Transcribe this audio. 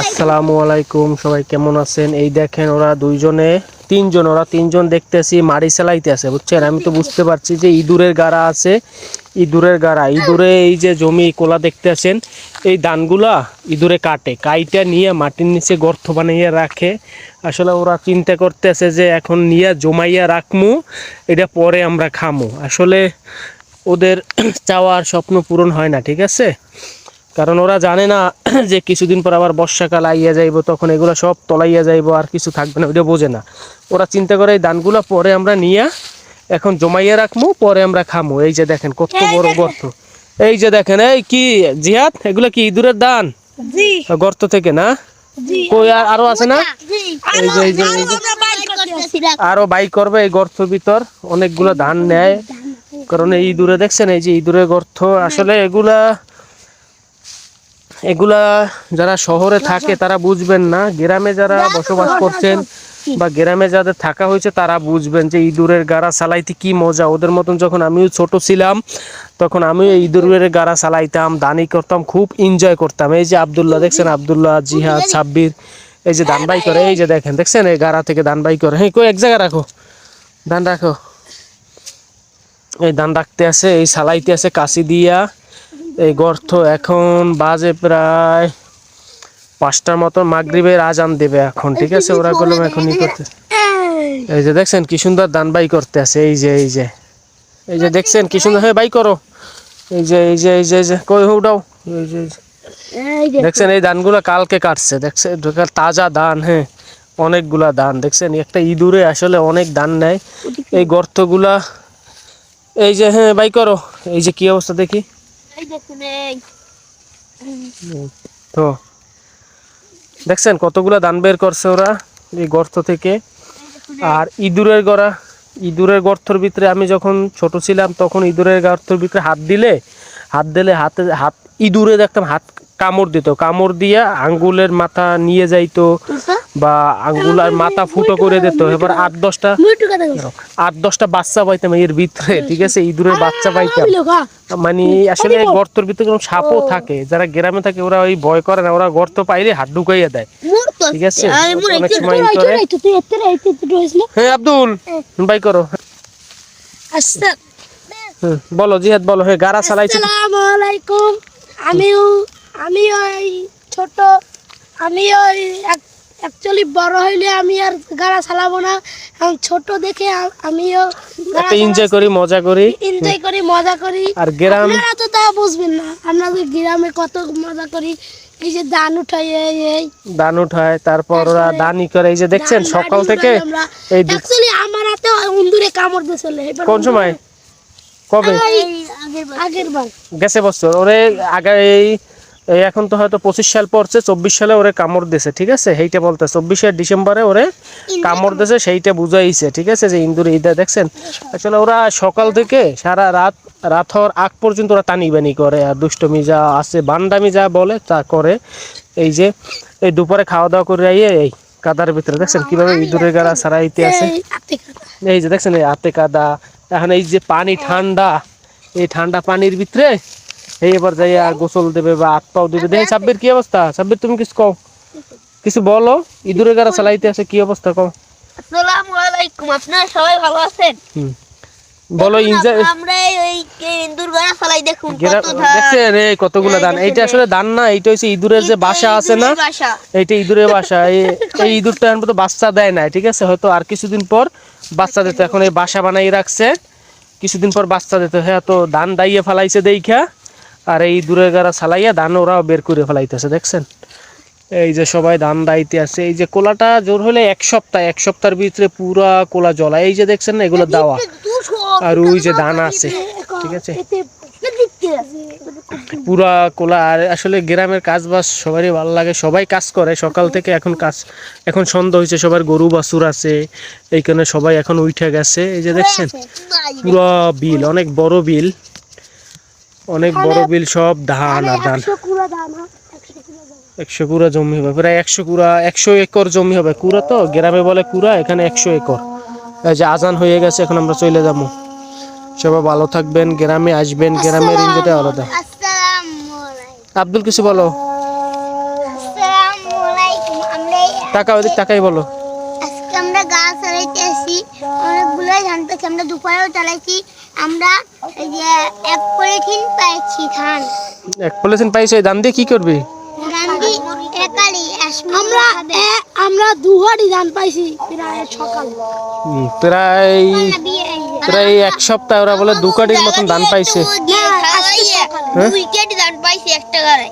আসসালামু আলাইকুম, সবাই কেমন আছেন? এই দেখেন ওরা দুইজনে, তিনজন, ওরা তিনজন দেখতেছি, মাড়ি সেলাইতে আছে, বুঝছেন? আমি তো বুঝতে পারছি যে ইঁদুরের গাড়া আছে, ইঁদুরের গাড়া। ইঁদুরে এই যে জমি কোলা দেখতে আছেন এই দানগুলা ইঁদুরে কাটে, কাইটা নিয়ে মাটির নিচে গর্ত বানাইয়া রাখে। আসলে ওরা চিন্তা করতেছে যে এখন নিয়ে জমাইয়া রাখমু, এটা পরে আমরা খামু। আসলে ওদের চাওয়ার স্বপ্ন পূরণ হয় না, ঠিক আছে? কারণ ওরা জানে না যে কিছুদিন পর আবার বর্ষাকাল আইয়া যাইব তখন এগুলো সব তলাইয়া যাইব আর কিছু থাকবে না ওইটা বোঝে না। ওরা চিন্তা করে এই ধানগুলো পরে আমরা নিয়ে এখন জমাইয়া রাখব পরে আমরা খামু। এই যে দেখেন কত বড় গর্ত। এই যে দেখেন এই কি জিহাদ? এগুলো কি ইঁদুরের দান? গর্ত থেকে না? কই আর আরও আছে না? এই যে এই যে আরও বাই করবে এই গর্তের ভিতর অনেকগুলো ধান নেয়। কারণ এই ইঁদুরে দেখছেন এই যে ইঁদুরের গর্ত। আসলে এগুলা এগুলা যারা শহরে থাকে, তারা বুঝবেন না। গ্রামে যারা বসবাস করছেন বা গ্রামে যাদের থাকা হয়েছে, তারা বুঝবেন যে ইঁদুরের গাড়া চালাইতে কি মজা। ওদের মতন যখন আমিও ছোট ছিলাম, তখন আমিও ইঁদুরের গাড়া চালাইতাম, দানি করতাম, খুব এনজয় করতাম। এই যে আবদুল্লাহ, দেখছেন? আবদুল্লাহ, জিহাদ সাব্বির এই যে ধান বাই করে, এই যে দেখেন, দেখছেন? এই গাড়া থেকে ধান বাই করে। হ্যাঁ কই, এক জায়গায় রাখো। ধান রাখো। এই ধান রাখতে আছে, এই সালাইতে আছে কাশি দিয়া। এই গর্ত এখন বাজে প্রায় পাঁচটার মতো মাগরিবের আজান দেবে এখন, ঠিক আছে? ওরা গেলাম এখন ই করতে। এই যে দেখছেন কি সুন্দর দান বাই করতে আছে, এই যে এই যে। এই যে দেখছেন কি সুন্দর হয়ে বাই করো। এই যে এই যে এই যে এই যে, কই উঠাও। এই যে দেখছেন এই ধানগুলো কালকে কাটছে দেখছেন তাজা ধান হ্যাঁ অনেকগুলা ধান দেখছেন, একটা ইঁদুরে আসলে অনেক ধান নেয়। এই গর্তগুলা, এই যে হ্যাঁ বাই করো। এই যে কি অবস্থা দেখি। তো দেখছেন কতগুলা ধান বের করছে ওরা এই গর্ত থেকে? আর ইঁদুরের গড়া ইঁদুরের গর্তর ভিতরে আমি যখন ছোট ছিলাম তখন ইঁদুরের গর্তর ভিতরে হাত দিলে হাত দিলে হাতে হাত ইঁদুরে দেখতাম হাত কামড় দিত। কামড় দিয়ে আঙ্গুলের মাথা নিয়ে যাইতো বা আঙ্গুলার মাথা ফুটো করে দিত। এবার আট দশটা আট দশটা বাচ্চা পাইতাম এর ভিতরে ঠিক আছে? ইঁদুরের বাচ্চা পাইতাম। মানে আসলে গর্তর ভিতরে কোনো সাপও থাকে। যারা গ্রামে থাকে ওরা ওই ভয় করে না ওরা গর্ত পাইলে হাত ঢুকাইয়া দেয়। ঠিক আছে? অনেক সময় করে হ্যাঁ আব্দুল বাই করো। বলো জিহাদ বলো। হ্যাঁ গাড়া চালাইছে। আসসালামু আলাইকুম। আমিও আমি ওই ছোট আমি ওই অ্যাকচুয়ালি বড় হইলে আমি আর গাড়া চালাবো না। এখন ছোট দেখে আমিও এনজয় করি মজা করি। এনজয় করি মজা করি। আর গ্রাম আপনারা তো তা বুঝবেন না। আমরা তো গ্রামে কত মজা করি। এই যে ধান উঠাই এই এই। দান উঠায় তারপর ওরা দানি করে। এই যে দেখছেন সকাল থেকে এই অ্যাকচুয়ালি আমার হাতে উন্দুরে কামড় দিয়েছিল এবার কোন সময়? কবে? আগের বার। গেছে বছর। ওরে আগে এই এই এখন তো হয়তো পঁচিশ সাল পড়ছে চব্বিশ সালে ওরে কামড় দিছে ঠিক আছে? সেইটা বলতে চব্বিশে ডিসেম্বরে ওরে কামড় দিছে সেইটা বুঝাইছে ঠিক আছে? যে ইন্দুর ঈদা দেখছেন? আসলে ওরা সকাল থেকে সারা রাত রাত হওয়ার আগ পর্যন্ত ওরা টানি বানি করে আর দুষ্টমি যা আছে বান্ডামি যা বলে তা করে। এই যে এই দুপুরে খাওয়া দাওয়া করে আইয়ে এই কাদার ভিতরে দেখছেন? কীভাবে ইঁদুরের গাড়া ছাড়াইতে আছে? এই এই যে দেখছেন? এই হাতে কাদা। এখন এই যে পানি ঠান্ডা এই ঠান্ডা পানির ভিতরে এই এবার যাইয়া গোসল দেবে বা হাত পাও দেবে। দেখি সাব্বির কি অবস্থা? সাব্বির তুমি কিছু কও। কিছু বলো? ইঁদুরের গাড়া চালাইতে আছে কি অবস্থা কও? আসসালামু আলাইকুম আপনারা সবাই ভালো আছেন? হুম। বলো আমরা এই- গাড়া চালাই দেখুন কত ধান দেখছেন এই কতগুলো দান এইটা আসলে দান না এইটা হচ্ছে ইঁদুরের যে বাসা আছে না? এইটা ইঁদুরের বাসা। এই- এই ইঁদুরটা এখন তো বাচ্চা দেয় না ঠিক আছে? হয়তো আর কিছুদিন পর বাচ্চা দিতে এখন এই বাসা বানাই রাখছে। কিছুদিন পর বাচ্চা দিত হ্যাঁ তো ধান দাইয়ে ফেলাইছে দেখা আর এই দূরে গাড়া চালাইয়া ধান ওরাও বের করে ফেলাইতেছে, দেখছেন? এই যে সবাই ধান দাইতে আছে এই যে কোলাটা জোর হলে এক সপ্তাহ, এক সপ্তাহের ভিতরে পুরা কোলা জ্বলা এই যে দেখছেন না, এগুলো দাওয়া। আর ওই যে দানা আছে, ঠিক আছে? পুরা কোলা, আর আসলে গ্রামের কাজ বাস সবারই ভালো লাগে, সবাই কাজ করে, সকাল থেকে এখন কাজ, এখন সন্ধ্যা হয়েছে সবার গরু বাছুর আছে, এইখানে সবাই এখন উঠে গেছে, এই যে দেখছেন? পুরা বিল, অনেক বড় বিল। অনেক বড় বিল সব ধান আর ধান। একশো কুড়া জমি হবে প্রায় একশো কুড়া একশো একর জমি হবে। কুড়া তো গ্রামে বলে কুড়া এখানে একশো একর। এই যে আজান হয়ে গেছে এখন আমরা চলে যাব। সবাই ভালো থাকবেন গ্রামে আসবেন গ্রামের এনজয়টা আলাদা। আব্দুল কিছু বলো। টাকা ওদিক টাকাই বলো। ধান পাইছি আমরা দুপুরেও চালাইছি আমরা এই যে এক পলিথিন পাইছি ধান। এক পলিথিন পাইছো এই দাম দিয়ে কি করবি? গান্ধী একালি আমরা আমরা দুহারি ধান পাইছি প্রায় সকাল। প্রায় প্রায় এক সপ্তাহ ওরা বলে দু কাটির মতন ধান পাইছে। দুই কেজি ধান পাইছি একটা গাড়ায়